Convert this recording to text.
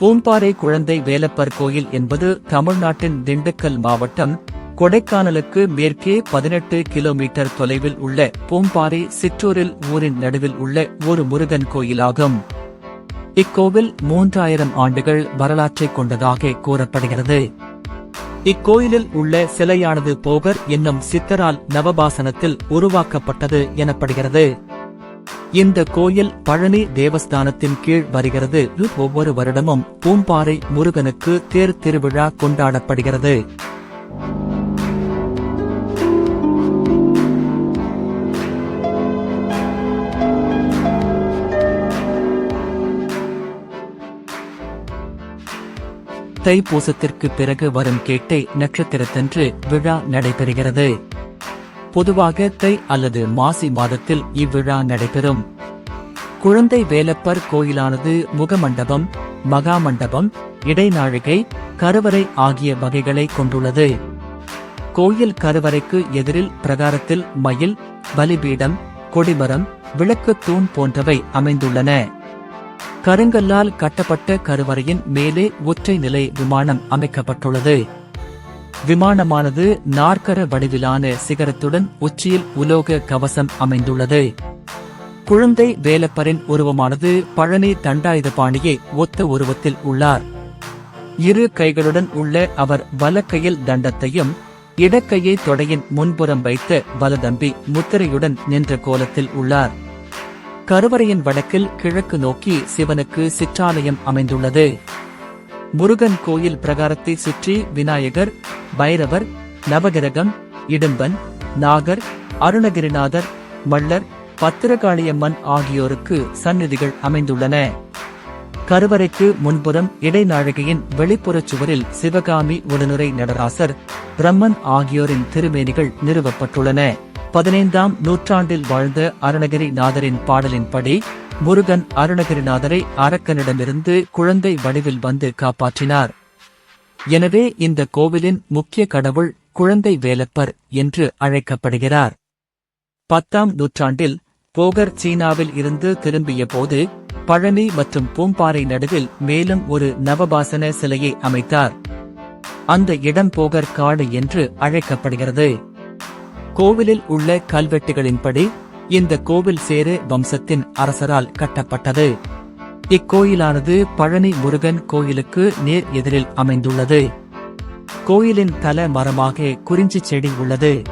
பூம்பாறை குழந்தை வேலப்பர் கோயில் என்பது தமிழ்நாட்டின் திண்டுக்கல் மாவட்டம் கொடைக்கானலுக்கு மேற்கே பதினெட்டு கிலோமீட்டர் தொலைவில் உள்ள பூம்பாறை சிற்றூரில் ஊரின் நடுவில் உள்ள ஒரு முருகன் கோயிலாகும். இக்கோவில் மூன்றாயிரம் ஆண்டுகள் வரலாற்றை கொண்டதாக கூறப்படுகிறது. இக்கோயிலில் உள்ள சிலையானது போகர் என்னும் சித்தரால் நவபாசனத்தில் உருவாக்கப்பட்டது எனப்படுகிறது. இந்த கோயில் பழனி தேவஸ்தானத்தின் கீழ் வருகிறது. ஒவ்வொரு வருடமும் பூம்பாறை முருகனுக்கு தேர் திருவிழா கொண்டாடப்படுகிறது. தைப்பூசத்திற்கு பிறகு வரும் கேட்டை நட்சத்திரத்தன்று விழா நடைபெறுகிறது. பொதுவாக தை அல்லது மாசி மாதத்தில் இவ்விழா நடைபெறும். குழந்தை வேலப்பர் கோயிலானது முகமண்டபம் மகாமண்டபம் இடைநாழிகை கருவறை ஆகிய வகைகளை கொண்டுள்ளது. கோயில் கருவறைக்கு எதிரில் பிரகாரத்தில் மயில் பலிபீடம் கொடிமரம் விளக்குத் தூண் போன்றவை அமைந்துள்ளன. கருங்கல்லால் கட்டப்பட்ட கருவறையின் மேலே ஒற்றை நிலை விமானம் அமைக்கப்பட்டுள்ளது. விமானமானது நாற்கர வடிவிலான சிகரத்துடன் உச்சியில் உலோக கவசம் அமைந்துள்ளது. குழந்தை வேலப்பரின் உருவமானது பழனி தண்டாயுதபாணியை ஒத்த உருவத்தில் உள்ளார். இரு கைகளுடன் உள்ள அவர் வலக்கையில் தண்டத்தையும் இடக்கையை தொடையின் முன்புறம் வைத்த வலதம்பி முத்திரையுடன் நின்ற கோலத்தில் உள்ளார். கருவறையின் வடக்கில் கிழக்கு நோக்கி சிவனுக்கு சிற்றாலயம் அமைந்துள்ளது. முருகன் கோயில் பிரகாரத்தை சுற்றி விநாயகர் பைரவர் நவகிரகம் இடும்பன் நாகர் அருணகிரிநாதர் மல்லர் பத்திரகாளியம்மன் ஆகியோருக்கு சந்நிதிகள் அமைந்துள்ளன. கருவறைக்கு முன்புறம் இடைநாழிகையின் வெளிப்புறச் சுவரில் சிவகாமி உடனுரை நடராசர் பிரம்மன் ஆகியோரின் திருமேனிகள் நிறுவப்பட்டுள்ளன. பதினைந்தாம் நூற்றாண்டில் வாழ்ந்த அருணகிரிநாதரின் பாடலின்படி முருகன் அருணகிரிநாதரை அரக்கனிடமிருந்து குழந்தை வடிவில் வந்து காப்பாற்றினார். எனவே இந்த கோவிலின் முக்கிய கடவுள் குழந்தை வேலப்பர் என்று அழைக்கப்படுகிறார். பத்தாம் நூற்றாண்டில் போகர் சீனாவில் இருந்து திரும்பிய போது பழனி மற்றும் பூம்பாறை நடுவில் மேலும் ஒரு நவபாசன சிலையை அமைத்தார். அந்த இடம் போகர் காடு என்று அழைக்கப்படுகிறது. கோவிலில் உள்ள கல்வெட்டுகளின்படி இந்த கோவில் சேரு வம்சத்தின் அரசரால் கட்டப்பட்டது. இக்கோயிலானது பழனி முருகன் கோயிலுக்கு நேர் எதிரில் அமைந்துள்ளது. கோயிலின் தல மரமாக குறிஞ்சி செடி உள்ளது.